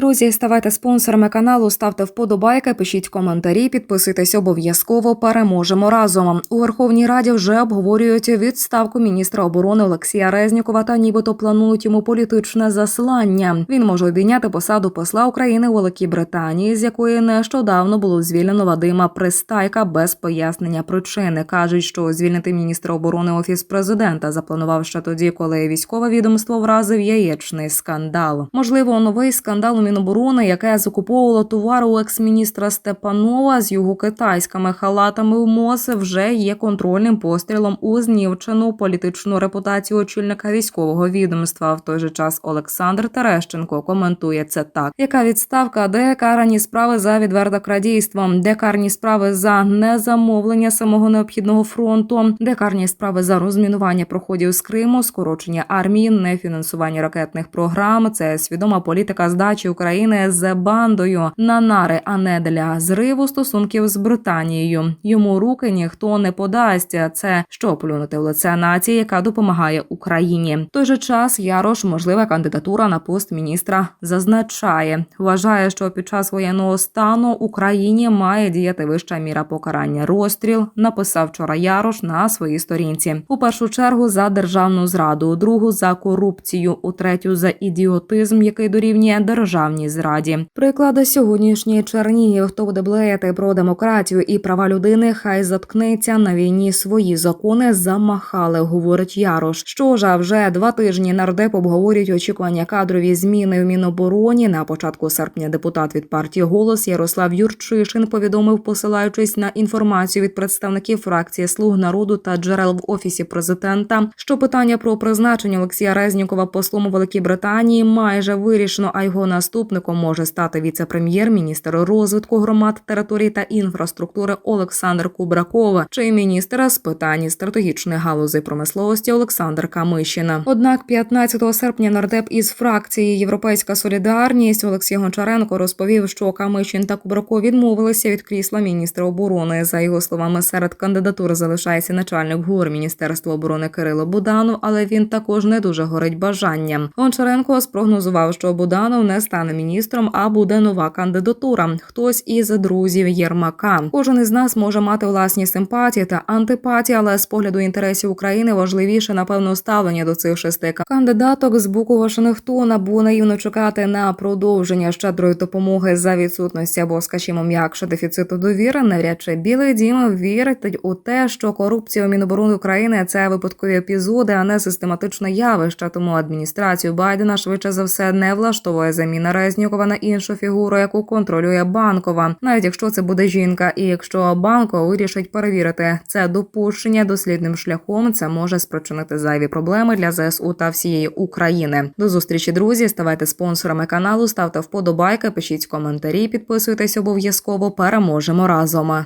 Друзі, ставайте спонсорами каналу, ставте вподобайки, пишіть коментарі, підписуйтесь обов'язково. Переможемо разом. У Верховній Раді вже обговорюють відставку міністра оборони Олексія Резнікова та нібито планують йому політичне заслання. Він може обійняти посаду посла України у Великій Британії, з якої нещодавно було звільнено Вадима Пристайка без пояснення причини. кажуть, що звільнити міністра оборони офіс президента запланував ще тоді, коли військове відомство вразив яєчний скандал. Можливо, новий скандал у Міноборони, яке закуповувало товар у екс-міністра Степанова з його китайськими халатами в МОЗ, вже є контрольним пострілом у знівчену політичну репутацію очільника військового відомства. В той же час Олександр Терещенко коментує це так: яка відставка, де карані справи за відверте крадійство, де карні справи за незамовлення самого необхідного фронту, де карні справи за розмінування проходів з Криму, скорочення армії, нефінансування ракетних програм. Це свідома політика здачі України з бандою на нари, а не для зриву стосунків з Британією. Йому руки ніхто не подасть. Це що плюнути в лице нації, яка допомагає Україні. В той же час Ярош, можлива кандидатура на пост міністра, зазначає, вважає, що під час воєнного стану Україні має діяти вища міра покарання. Розстріл написав вчора Ярош на своїй сторінці. У першу чергу за державну зраду, у другу за корупцію, у третю за ідіотизм, який дорівнює державній зраді. Приклади сьогоднішньої Чернігів, хто буде блеяти про демократію і права людини, хай заткнеться на війні свої закони замахали, говорить Ярош. Що ж, вже два тижні нардеп обговорюють очікування кадрові зміни в Мінобороні. На початку серпня депутат від партії голос Ярослав Юрчишин повідомив, посилаючись на інформацію від представників фракції Слуг народу та джерел в офісі президента, що питання про призначення Олексія Резнікова послом у Великій Британії майже вирішено. А його наступником може стати віце-прем'єр-міністр розвитку громад, територій та інфраструктури Олександр Кубраков чи міністр з питань стратегічної галузі промисловості Олександр Камишина. Однак 15 серпня нардеп із фракції Європейська Солідарність Олексій Гончаренко розповів, що Камишин та Кубраков відмовилися від крісла міністра оборони. За його словами, серед кандидатур залишається начальник ГУР Міністерства оборони Кирило Буданов, але він також не дуже горить бажанням. Гончаренко спрогнозував, що Буданов не стане міністром, а буде нова кандидатура. Хтось із друзів Єрмака. Кожен із нас може мати власні симпатії та антипатії, але з погляду інтересів України важливіше напевно ставлення до цих шести кандидаток з боку Вашингтона, бо наївно чекати на продовження щедрої допомоги за відсутності або, скажімо, м'якше дефіциту довіри. Навряд чи білий дім вірить у те, що корупція у Міноборони України це випадкові епізоди, а не систематичне явище. Тому адміністрацію Байдена швидше за все не влаштовує заміна Резнікова іншу фігуру, яку контролює банкова, навіть якщо це буде жінка, і якщо банко вирішить перевірити це допущення дослідним шляхом, це може спричинити зайві проблеми для ЗСУ та всієї України. До зустрічі, друзі. Ставайте спонсорами каналу, ставте вподобайки, пишіть коментарі, підписуйтесь обов'язково. Переможемо разом.